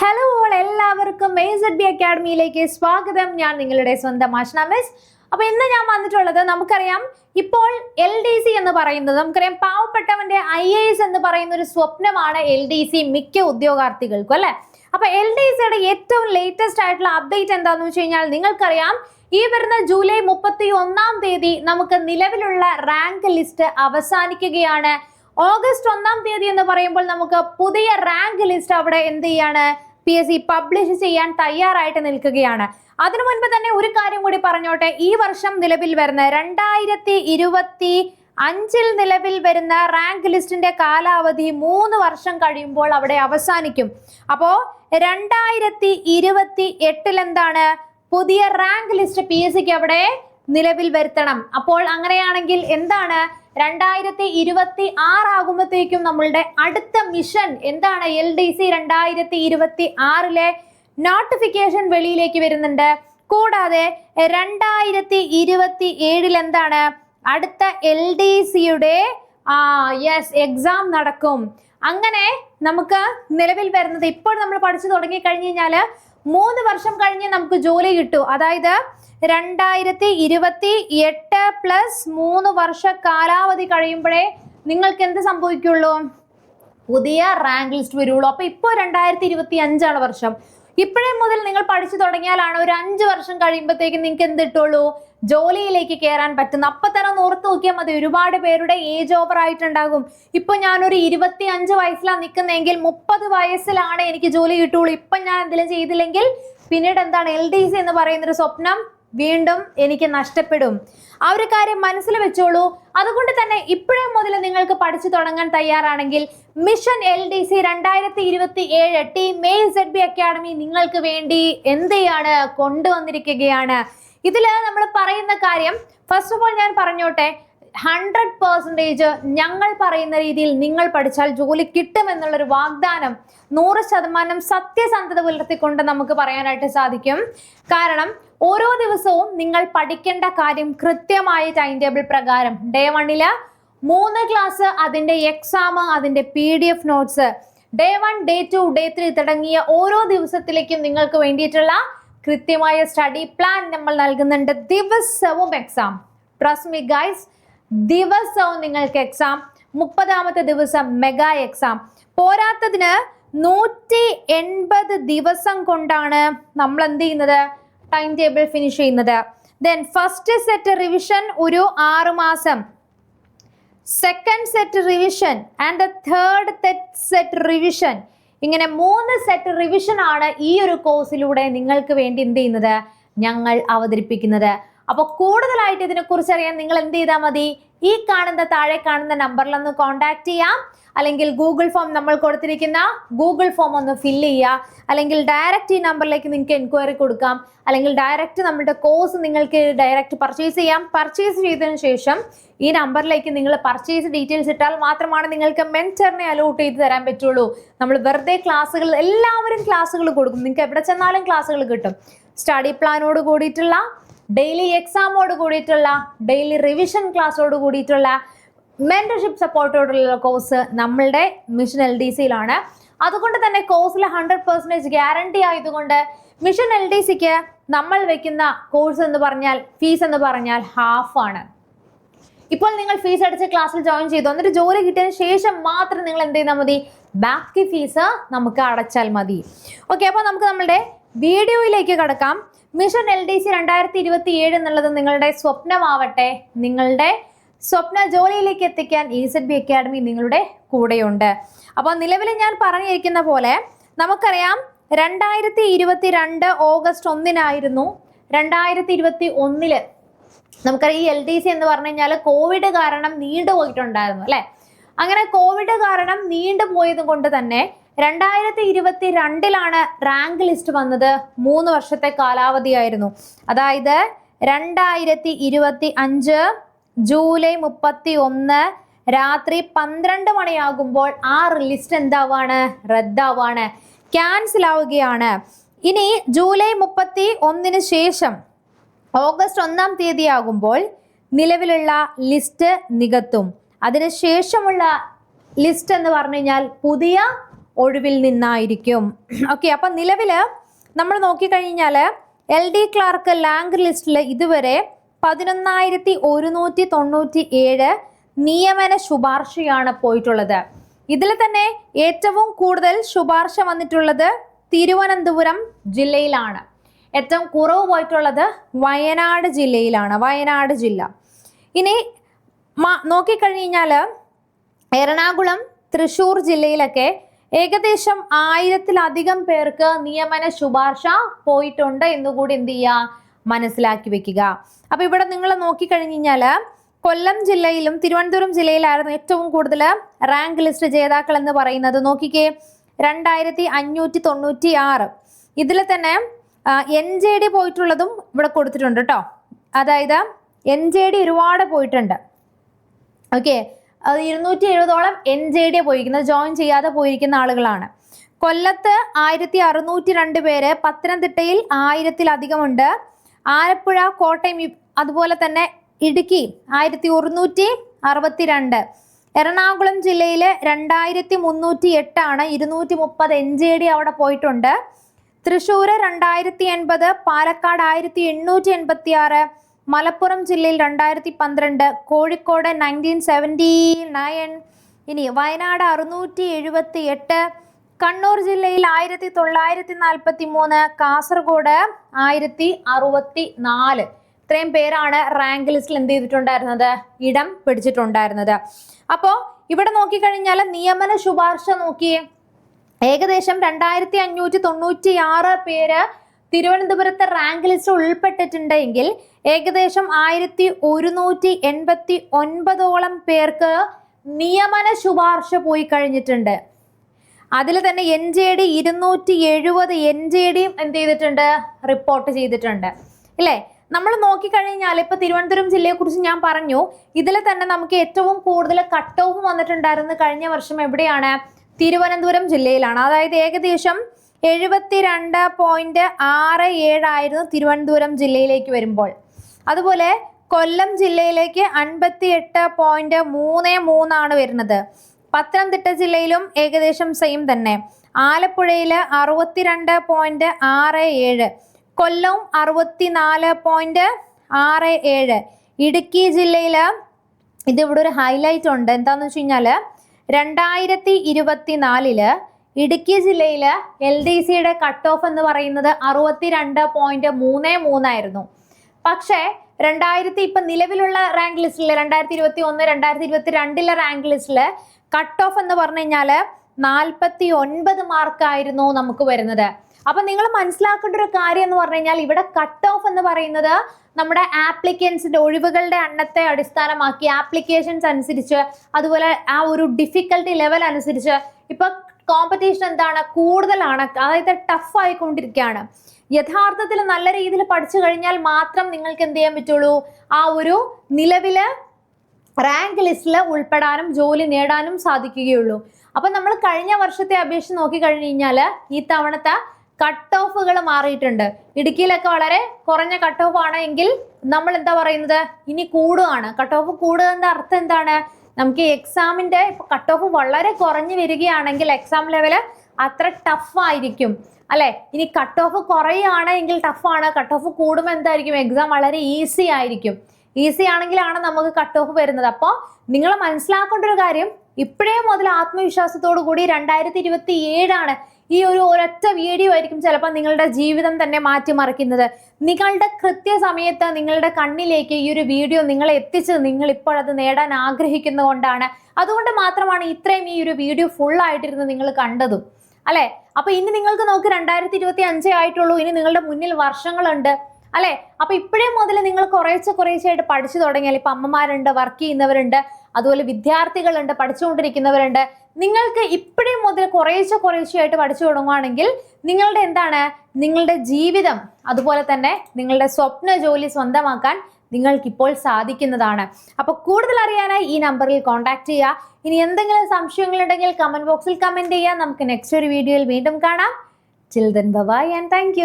Hello all എല്ലാവർക്കും S B അക്കാഡമിയിലേക്ക് സ്വാഗതം. ഞാൻ നിങ്ങളുടെ സ്വന്തം ആഷ്ണ മിസ് അപ്പൊ ഇന്ന് ഞാൻ വന്നിട്ടുള്ളത് നമുക്കറിയാം ഇപ്പോൾ എൽ ഡി സി എന്ന് പറയുന്നത് നമുക്കറിയാം പാവപ്പെട്ടവന്റെ ഐ എ എസ് എന്ന് പറയുന്ന ഒരു സ്വപ്നമാണ് എൽ ഡി സി മിക്ക ഉദ്യോഗാർത്ഥികൾക്കും അല്ലെ? അപ്പൊ എൽ ഡി സിയുടെ ഏറ്റവും ലേറ്റസ്റ്റ് ആയിട്ടുള്ള അപ്ഡേറ്റ് എന്താന്ന് വെച്ച് കഴിഞ്ഞാൽ നിങ്ങൾക്കറിയാം ഈ വരുന്ന ജൂലൈ മുപ്പത്തി ഒന്നാം തീയതി നമുക്ക് നിലവിലുള്ള റാങ്ക് ലിസ്റ്റ് അവസാനിക്കുകയാണ്. ഓഗസ്റ്റ് ഒന്നാം തീയതി എന്ന് പറയുമ്പോൾ നമുക്ക് പുതിയ റാങ്ക് ലിസ്റ്റ് അവിടെ എന്ത് ചെയ്യാണ്? പി എസ് സി പബ്ലിഷ് ചെയ്യാൻ തയ്യാറായിട്ട് നിൽക്കുകയാണ്. അതിനു മുൻപ് തന്നെ ഒരു കാര്യം കൂടി പറഞ്ഞോട്ടെ. ഈ വർഷം നിലവിൽ വരുന്ന രണ്ടായിരത്തി ഇരുപത്തി അഞ്ചിൽ നിലവിൽ വരുന്ന റാങ്ക് ലിസ്റ്റിന്റെ കാലാവധി മൂന്ന് വർഷം കഴിയുമ്പോൾ അവിടെ അവസാനിക്കും. അപ്പോ രണ്ടായിരത്തി ഇരുപത്തി എട്ടിൽ എന്താണ്? പുതിയ റാങ്ക് ലിസ്റ്റ് പി എസ് സിക്ക് അവിടെ നിലവിൽ വരുത്തണം. അപ്പോൾ അങ്ങനെയാണെങ്കിൽ എന്താണ്? രണ്ടായിരത്തി ഇരുപത്തി ആറാകുമ്പോഴത്തേക്കും നമ്മളുടെ അടുത്ത മിഷൻ എന്താണ്? എൽ ഡി സി രണ്ടായിരത്തി ഇരുപത്തി ആറിലെ നോട്ടിഫിക്കേഷൻ വെളിയിലേക്ക് വരുന്നുണ്ട്. കൂടാതെ രണ്ടായിരത്തി ഇരുപത്തി ഏഴിൽ എന്താണ്? അടുത്ത എൽ ഡി സിയുടെ ആ യെസ് എക്സാം നടക്കും. അങ്ങനെ നമുക്ക് നിലവിൽ വരുന്നത് ഇപ്പോൾ നമ്മൾ പഠിച്ചു തുടങ്ങി കഴിഞ്ഞു കഴിഞ്ഞാൽ മൂന്ന് വർഷം കഴിഞ്ഞ് നമുക്ക് ജോലി കിട്ടൂ. അതായത് രണ്ടായിരത്തി ഇരുപത്തി എട്ട് പ്ലസ് മൂന്ന് വർഷ കാലാവധി കഴിയുമ്പോഴേ നിങ്ങൾക്ക് എന്ത് സംഭവിക്കുള്ളൂ? പുതിയ റാങ്ക് ലിസ്റ്റ് വരുള്ളൂ. അപ്പൊ ഇപ്പോൾ രണ്ടായിരത്തി ഇരുപത്തി അഞ്ചാണ് വർഷം. ഇപ്പോഴേ മുതൽ നിങ്ങൾ പഠിച്ചു തുടങ്ങിയാലാണ് ഒരു അഞ്ചു വർഷം കഴിയുമ്പോഴത്തേക്കും നിങ്ങൾക്ക് എന്ത് കിട്ടുള്ളൂ ജോലിയിലേക്ക് കയറാൻ പറ്റുന്ന. അപ്പൊ തന്നെ ഓർത്ത് നോക്കിയാൽ മതി. ഒരുപാട് പേരുടെ ഏജ് ഓവർ ആയിട്ടുണ്ടാകും. ഇപ്പൊ ഞാനൊരു ഇരുപത്തി അഞ്ച് വയസ്സിലാണ് നിൽക്കുന്നതെങ്കിൽ മുപ്പത് വയസ്സിലാണ് എനിക്ക് ജോലി കിട്ടുള്ളൂ. ഇപ്പൊ ഞാൻ എന്തെങ്കിലും ചെയ്തില്ലെങ്കിൽ പിന്നീട് എന്താണ്? എൽ ഡി സി എന്ന് പറയുന്ന ഒരു സ്വപ്നം വീണ്ടും എനിക്ക് നഷ്ടപ്പെടും. ആ ഒരു കാര്യം മനസ്സിൽ വെച്ചോളൂ. അതുകൊണ്ട് തന്നെ ഇപ്പോഴേ മുതൽ നിങ്ങൾക്ക് പഠിച്ചു തുടങ്ങാൻ തയ്യാറാണെങ്കിൽ മിഷൻ എൽ ഡി സി രണ്ടായിരത്തി ഇരുപത്തി ഏഴ് ടീം സെഡ് ബി അക്കാഡമി നിങ്ങൾക്ക് വേണ്ടി എന്ത് ചെയ്യാണ് കൊണ്ടുവന്നിരിക്കുകയാണ്. ഇതിൽ നമ്മൾ പറയുന്ന കാര്യം ഫസ്റ്റ് ഓഫ് ഓൾ ഞാൻ പറഞ്ഞോട്ടെ ഹൺഡ്രഡ് പെർസെന്റേജ് ഞങ്ങൾ പറയുന്ന രീതിയിൽ നിങ്ങൾ പഠിച്ചാൽ ജോലി കിട്ടുമെന്നുള്ളൊരു വാഗ്ദാനം നൂറ് ശതമാനം സത്യസന്ധത പുലർത്തിക്കൊണ്ട് നമുക്ക് പറയാനായിട്ട് സാധിക്കും. കാരണം ഓരോ ദിവസവും നിങ്ങൾ പഠിക്കേണ്ട കാര്യം കൃത്യമായ ടൈം ടേബിൾ പ്രകാരം ഡേ വണ്ണിൽ മൂന്ന് ക്ലാസ് അതിന്റെ എക്സാം അതിന്റെ P D F notes day one day two day three തുടങ്ങിയ ഓരോ ദിവസത്തിലേക്കും നിങ്ങൾക്ക് വേണ്ടിയിട്ടുള്ള കൃത്യമായ സ്റ്റഡി പ്ലാൻ നമ്മൾ നൽകുന്നുണ്ട്. ദിവസവും എക്സാം ട്രസ്റ്റ് മി ഗൈസ് ദിവസവും നിങ്ങൾക്ക് എക്സാം മുപ്പതാമത്തെ ദിവസം മെഗാ എക്സാം പോരാത്തതിന് നൂറ്റി എൺപത് ദിവസം കൊണ്ടാണ് നമ്മൾ എന്ത് ചെയ്യുന്നത്? ടൈം ടേബിൾ ഫിനിഷ് ചെയ്യുന്നത്. ദെൻ ഫസ്റ്റ് സെറ്റ് റിവിഷൻ ഒരു ആറ് മാസം. Second set revision and the third set revision ഇങ്ങനെ മൂന്ന് സെറ്റ് റിവിഷൻ ആണ് ഈ ഒരു കോഴ്സിലൂടെ നിങ്ങൾക്ക് വേണ്ടി എന്ത് ചെയ്യുന്നത്? ഞങ്ങൾ അവതരിപ്പിക്കുന്നത്. അപ്പോൾ കൂടുതലായിട്ട് ഇതിനെക്കുറിച്ച് അറിയാൻ നിങ്ങൾ എന്ത് ചെയ്താൽ മതി? ഈ കാണുന്ന താഴെ കാണുന്ന നമ്പറിൽ ഒന്ന് കോൺടാക്ട് ചെയ്യാം. അല്ലെങ്കിൽ ഗൂഗിൾ ഫോം നമ്മൾ കൊടുത്തിരിക്കുന്ന ഗൂഗിൾ ഫോം ഒന്ന് ഫില്ല് ചെയ്യുക. അല്ലെങ്കിൽ ഡയറക്റ്റ് ഈ നമ്പറിലേക്ക് നിങ്ങൾക്ക് എൻക്വയറി കൊടുക്കാം. അല്ലെങ്കിൽ ഡയറക്റ്റ് നമ്മുടെ കോഴ്സ് നിങ്ങൾക്ക് ഡയറക്റ്റ് പർച്ചേസ് ചെയ്യാം. പർച്ചേസ് ചെയ്തതിനു ശേഷം ഈ നമ്പറിലേക്ക് നിങ്ങൾ പർച്ചേസ് ഡീറ്റെയിൽസ് ഇട്ടാൽ മാത്രമാണ് നിങ്ങൾക്ക് മെന്ററിനെ അലോട്ട് ചെയ്ത് തരാൻ പറ്റുള്ളൂ. നമ്മൾ വെറുതെ ക്ലാസ്സുകൾ എല്ലാവരും ക്ലാസ്സുകൾ കൊടുക്കും. നിങ്ങൾക്ക് എവിടെ ചെന്നാലും ക്ലാസ്സുകൾ കിട്ടും. സ്റ്റഡി പ്ലാനോട് കൂടിയിട്ടുള്ള ഡെയിലി എക്സാമോട് കൂടിയിട്ടുള്ള ഡെയിലി റിവിഷൻ ക്ലാസ്സോട് കൂടിയിട്ടുള്ള മെന്റർഷിപ്പ് സപ്പോർട്ടോടുള്ള കോഴ്സ് നമ്മളുടെ മിഷൻ എൽ ഡി സിയിലാണ് അതുകൊണ്ട് തന്നെ കോഴ്സിൽ ഹൺഡ്രഡ് പെർസെന്റേജ് ഗ്യാരണ്ടി ആയതുകൊണ്ട് മിഷൻ എൽ ഡി സിക്ക് നമ്മൾ വെക്കുന്ന കോഴ്സ് എന്ന് പറഞ്ഞാൽ ഫീസ് എന്ന് പറഞ്ഞാൽ ഹാഫ് ആണ്. ഇപ്പോൾ നിങ്ങൾ ഫീസ് അടിച്ച് ക്ലാസ്സിൽ ജോയിൻ ചെയ്തു. എന്നിട്ട് ജോലി കിട്ടിയതിന് ശേഷം മാത്രം നിങ്ങൾ എന്ത് ചെയ്താൽ മതി? ബാക്കി ഫീസ് നമുക്ക് അടച്ചാൽ മതി. ഓക്കെ അപ്പോൾ നമുക്ക് നമ്മളുടെ വീഡിയോയിലേക്ക് കടക്കാം. മിഷൻ എൽ ഡി സി രണ്ടായിരത്തി ഇരുപത്തി ഏഴ് എന്നുള്ളത് നിങ്ങളുടെ സ്വപ്നമാവട്ടെ. നിങ്ങളുടെ സ്വപ്ന ജോലിയിലേക്ക് എത്തിക്കാൻ ഇ സെഡ് ബി അക്കാഡമി നിങ്ങളുടെ കൂടെയുണ്ട്. അപ്പോൾ നിലവിൽ ഞാൻ പറഞ്ഞിരിക്കുന്ന പോലെ നമുക്കറിയാം രണ്ടായിരത്തി ഇരുപത്തി രണ്ട് ഓഗസ്റ്റ് ഒന്നിനായിരുന്നു. രണ്ടായിരത്തി ഇരുപത്തി ഒന്നിൽ നമുക്കറിയാം ഈ എൽ ഡി സി എന്ന് പറഞ്ഞു കഴിഞ്ഞാൽ കോവിഡ് കാരണം നീണ്ടുപോയിട്ടുണ്ടായിരുന്നു അല്ലെ? അങ്ങനെ കോവിഡ് കാരണം നീണ്ടുപോയത് കൊണ്ട് തന്നെ രണ്ടായിരത്തി ഇരുപത്തി രണ്ടിലാണ് റാങ്ക് ലിസ്റ്റ് വന്നത് മൂന്ന് വർഷത്തെ കാലാവധിയായിരുന്നു. അതായത് രണ്ടായിരത്തി ഇരുപത്തി അഞ്ച് ജൂലൈ മുപ്പത്തി ഒന്ന് രാത്രി പന്ത്രണ്ട് മണിയാകുമ്പോൾ ആ ലിസ്റ്റ് എന്താവാണ്? റദ്ദാവാണ്. ക്യാൻസൽ ആവുകയാണ്. ഇനി ജൂലൈ മുപ്പത്തി ഒന്നിന് ശേഷം ഓഗസ്റ്റ് ഒന്നാം തീയതി ആകുമ്പോൾ നിലവിലുള്ള ലിസ്റ്റ് നികത്തും. അതിനുശേഷമുള്ള ലിസ്റ്റ് എന്ന് പറഞ്ഞു കഴിഞ്ഞാൽ പുതിയ ഒഴിവിൽ നിന്നായിരിക്കും. ഓക്കെ അപ്പം നിലവിൽ നമ്മൾ നോക്കിക്കഴിഞ്ഞാൽ എൽ ഡി ക്ലാർക്ക് ലാങ്ക് ലിസ്റ്റിൽ ഇതുവരെ പതിനൊന്നായിരത്തി ഒരുന്നൂറ്റി തൊണ്ണൂറ്റി ഏഴ് നിയമന ശുപാർശയാണ് പോയിട്ടുള്ളത്. ഇതിൽ തന്നെ ഏറ്റവും കൂടുതൽ ശുപാർശ വന്നിട്ടുള്ളത് തിരുവനന്തപുരം ജില്ലയിലാണ്. ഏറ്റവും കുറവ് പോയിട്ടുള്ളത് വയനാട് ജില്ലയിലാണ് വയനാട് ജില്ല. ഇനി നോക്കിക്കഴിഞ്ഞാൽ എറണാകുളം തൃശൂർ ജില്ലയിലൊക്കെ ഏകദേശം ആയിരത്തിലധികം പേർക്ക് നിയമന ശുപാർശ പോയിട്ടുണ്ട് എന്നുകൂടി എന്ത് ചെയ്യുക മനസ്സിലാക്കി വെക്കുക. അപ്പൊ ഇവിടെ നിങ്ങൾ നോക്കിക്കഴിഞ്ഞാൽ കൊല്ലം ജില്ലയിലും തിരുവനന്തപുരം ജില്ലയിലായിരുന്നു ഏറ്റവും കൂടുതൽ റാങ്ക് ലിസ്റ്റ് ജേതാക്കൾ എന്ന് പറയുന്നത്. നോക്കിക്കേ രണ്ടായിരത്തി അഞ്ഞൂറ്റി തൊണ്ണൂറ്റി ആറ് ഇതിൽ തന്നെ എൻ ജെ ഡി പോയിട്ടുള്ളതും ഇവിടെ കൊടുത്തിട്ടുണ്ട് കേട്ടോ അതായത് എൻ ജെ ഡി ഒരുപാട് പോയിട്ടുണ്ട്. ഓക്കെ അത് ഇരുന്നൂറ്റി എഴുപതോളം എൻ ജെ ഡി പോയിരിക്കുന്നത് ജോയിൻ ചെയ്യാതെ പോയിരിക്കുന്ന ആളുകളാണ്. കൊല്ലത്ത് ആയിരത്തി അറുന്നൂറ്റി രണ്ട് പേര് പത്തനംതിട്ടയിൽ ആയിരത്തിലധികമുണ്ട്. ആലപ്പുഴ കോട്ടയം അതുപോലെ തന്നെ ഇടുക്കി ആയിരത്തി ഒരുന്നൂറ്റി അറുപത്തിരണ്ട് എറണാകുളം ജില്ലയിൽ രണ്ടായിരത്തി മുന്നൂറ്റി എട്ടാണ് ഇരുന്നൂറ്റി മുപ്പത് എൻ ജെ ഡി അവിടെ പോയിട്ടുണ്ട്. തൃശ്ശൂർ രണ്ടായിരത്തി എൺപത് പാലക്കാട് ആയിരത്തി എണ്ണൂറ്റി എൺപത്തി ആറ് മലപ്പുറം ജില്ലയിൽ രണ്ടായിരത്തി പന്ത്രണ്ട് കോഴിക്കോട് നയന്റീൻ സെവന്റി നയൻ ഇനി വയനാട് അറുന്നൂറ്റി എഴുപത്തി എട്ട് കണ്ണൂർ ജില്ലയിൽ ആയിരത്തി തൊള്ളായിരത്തി നാൽപ്പത്തി മൂന്ന് കാസർഗോഡ് ആയിരത്തി അറുപത്തി നാല് ഇത്രയും പേരാണ് റാങ്ക് ലിസ്റ്റിൽ എന്ത് ചെയ്തിട്ടുണ്ടായിരുന്നത്? ഇടം പിടിച്ചിട്ടുണ്ടായിരുന്നത്. അപ്പോൾ ഇവിടെ നോക്കിക്കഴിഞ്ഞാൽ നിയമന ശുപാർശ നോക്കിയേ ഏകദേശം രണ്ടായിരത്തി അഞ്ഞൂറ്റി തൊണ്ണൂറ്റി ആറ് പേര് തിരുവനന്തപുരത്തെ റാങ്ക് ലിസ്റ്റ് ഉൾപ്പെട്ടിട്ടുണ്ടെങ്കിൽ ഏകദേശം ആയിരത്തി ഒരുന്നൂറ്റി എൺപത്തി ഒൻപതോളം പേർക്ക് നിയമന ശുപാർശ പോയി കഴിഞ്ഞിട്ടുണ്ട്. അതിൽ തന്നെ എൻ ജെ ഡി ഇരുന്നൂറ്റി എഴുപത് എൻ ജെ ഡിയും എന്ത് ചെയ്തിട്ടുണ്ട്? റിപ്പോർട്ട് ചെയ്തിട്ടുണ്ട്. ഇല്ലേ? നമ്മൾ നോക്കിക്കഴിഞ്ഞാൽ ഇപ്പൊ തിരുവനന്തപുരം ജില്ലയെ കുറിച്ച് ഞാൻ പറഞ്ഞു. ഇതിൽ തന്നെ നമുക്ക് ഏറ്റവും കൂടുതൽ കട്ട് ഓഫ് വന്നിട്ടുണ്ടായിരുന്നു കഴിഞ്ഞ വർഷം എവിടെയാണ്? തിരുവനന്തപുരം ജില്ലയിലാണ്. അതായത് ഏകദേശം എഴുപത്തിരണ്ട് പോയിന്റ് ആറ് ഏഴായിരുന്നു തിരുവനന്തപുരം ജില്ലയിലേക്ക് വരുമ്പോൾ. അതുപോലെ കൊല്ലം ജില്ലയിലേക്ക് അൻപത്തി എട്ട് പോയിന്റ് മൂന്ന് മൂന്നാണ് വരുന്നത്. പത്തനംതിട്ട ജില്ലയിലും ഏകദേശം സെയിം തന്നെ. ആലപ്പുഴയിൽ അറുപത്തിരണ്ട് പോയിന്റ് ആറ് ഏഴ് കൊല്ലം അറുപത്തിനാല് പോയിന്റ് ആറ് ഏഴ് ഇടുക്കി ജില്ലയിൽ ഇതിവിടെ ഒരു ഹൈലൈറ്റ് ഉണ്ട്. എന്താണെന്ന് വെച്ച് കഴിഞ്ഞാൽ രണ്ടായിരത്തി ഇരുപത്തിനാലിൽ ഇടുക്കി ജില്ലയിൽ എൽ ഡി സിയുടെ കട്ട് ഓഫ് എന്ന് പറയുന്നത് അറുപത്തിരണ്ട് പോയിന്റ് മൂന്ന് മൂന്നായിരുന്നു. പക്ഷേ രണ്ടായിരത്തി ഇപ്പൊ നിലവിലുള്ള റാങ്ക് ലിസ്റ്റിൽ രണ്ടായിരത്തി ഇരുപത്തി ഒന്ന് രണ്ടായിരത്തി ഇരുപത്തി രണ്ടിലെ റാങ്ക് ലിസ്റ്റിൽ കട്ട് ഓഫ് എന്ന് പറഞ്ഞു കഴിഞ്ഞാൽ നാൽപ്പത്തി ഒൻപത് മാർക്കായിരുന്നു നമുക്ക് വരുന്നത്. അപ്പൊ നിങ്ങൾ മനസ്സിലാക്കേണ്ട ഒരു കാര്യം എന്ന് പറഞ്ഞു കഴിഞ്ഞാൽ ഇവിടെ കട്ട് ഓഫ് എന്ന് പറയുന്നത് നമ്മുടെ ആപ്ലിക്കൻസിന്റെ ഒഴിവുകളുടെ എണ്ണത്തെ അടിസ്ഥാനമാക്കി ആപ്ലിക്കേഷൻസ് അനുസരിച്ച് അതുപോലെ ആ ഒരു ഡിഫിക്കൽട്ടി ലെവൽ അനുസരിച്ച് ഇപ്പൊ കോമ്പറ്റീഷൻ എന്താണ്? കൂടുതലാണ്. അതായത് ടഫ് ആയിക്കൊണ്ടിരിക്കുകയാണ്. യഥാർത്ഥത്തിൽ നല്ല രീതിയിൽ പഠിച്ചു കഴിഞ്ഞാൽ മാത്രം നിങ്ങൾക്ക് എന്ത് ചെയ്യാൻ പറ്റുള്ളൂ? ആ ഒരു നിലവിൽ റാങ്ക് ലിസ്റ്റിൽ ഉൾപ്പെടാനും ജോലി നേടാനും സാധിക്കുകയുള്ളൂ. അപ്പൊ നമ്മൾ കഴിഞ്ഞ വർഷത്തെ അപേക്ഷ നോക്കി കഴിഞ്ഞു കഴിഞ്ഞാൽ ഈ തവണത്തെ കട്ട് ഓഫുകൾ മാറിയിട്ടുണ്ട്. ഇടുക്കിയിലൊക്കെ വളരെ കുറഞ്ഞ കട്ട് ഓഫ് ആണ് എങ്കിൽ നമ്മൾ എന്താ പറയുന്നത്? ഇനി കൂടുകയാണ് കട്ട് ഓഫ് കൂടുകയെന്ന അർത്ഥം എന്താണ്? നമുക്ക് എക്സാമിന്റെ കട്ട് ഓഫ് വളരെ കുറഞ്ഞു വരികയാണെങ്കിൽ എക്സാം ലെവൽ അത്ര ടഫ് ആയിരിക്കും. അല്ലെ? ഇനി കട്ട് ഓഫ് കുറയുകയാണെങ്കിൽ ടഫാണ് കട്ട് ഓഫ് കൂടുമ്പോൾ എന്തായിരിക്കും? എക്സാം വളരെ ഈസി ആയിരിക്കും. ഈസി ആണെങ്കിലാണ് നമുക്ക് കട്ട് ഓഫ് വരുന്നത്. അപ്പോൾ നിങ്ങൾ മനസ്സിലാക്കേണ്ട ഒരു കാര്യം ഇപ്പോഴേ മുതൽ ആത്മവിശ്വാസത്തോടു കൂടി രണ്ടായിരത്തി ഇരുപത്തി ഏഴാണ് ഈ ഒരു ഒരൊറ്റ വീഡിയോ ആയിരിക്കും ചിലപ്പോൾ നിങ്ങളുടെ ജീവിതം തന്നെ മാറ്റിമറിക്കുന്നത്. നിങ്ങളുടെ കൃത്യസമയത്ത് നിങ്ങളുടെ കണ്ണിലേക്ക് ഈ ഒരു വീഡിയോ നിങ്ങളെ എത്തിച്ചത് നിങ്ങൾ ഇപ്പോൾ അത് നേടാൻ ആഗ്രഹിക്കുന്നതുകൊണ്ടാണ്. അതുകൊണ്ട് മാത്രമാണ് ഇത്രയും ഈ ഒരു വീഡിയോ ഫുൾ ആയിട്ടിരുന്ന് നിങ്ങൾ കണ്ടതും. അല്ലെ? അപ്പൊ ഇനി നിങ്ങൾക്ക് നോക്ക് രണ്ടായിരത്തി ഇരുപത്തി അഞ്ചേ ആയിട്ടുള്ളൂ. ഇനി നിങ്ങളുടെ മുന്നിൽ വർഷങ്ങളുണ്ട്. അല്ലെ? അപ്പൊ ഇപ്പോഴേ മുതൽ നിങ്ങൾ കുറേശ്ശെ കുറേശ്ശെയായിട്ട് പഠിച്ചു തുടങ്ങിയാൽ ഇപ്പൊ അമ്മമാരുണ്ട് വർക്ക് ചെയ്യുന്നവരുണ്ട്. അതുപോലെ വിദ്യാർത്ഥികളുണ്ട് പഠിച്ചുകൊണ്ടിരിക്കുന്നവരുണ്ട്. നിങ്ങൾക്ക് ഇപ്പോഴേ മുതൽ കുറേശ്ശെ കുറേശ്ശെയായിട്ട് പഠിച്ചു തുടങ്ങുകയാണെങ്കിൽ നിങ്ങളുടെ എന്താണ്? നിങ്ങളുടെ ജീവിതം അതുപോലെ തന്നെ നിങ്ങളുടെ സ്വപ്ന ജോലി സ്വന്തമാക്കാൻ നിങ്ങൾക്കിപ്പോൾ സാധിക്കുന്നതാണ്. അപ്പോൾ കൂടുതൽ അറിയാനായി ഈ നമ്പറിൽ കോൺടാക്ട് ചെയ്യുക. ഇനി എന്തെങ്കിലും സംശയങ്ങളുണ്ടെങ്കിൽ കമന്റ് ബോക്സിൽ കമന്റ് ചെയ്യുക. നമുക്ക് നെക്സ്റ്റ് ഒരു വീഡിയോയിൽ വീണ്ടും കാണാം. Chill then bye and thank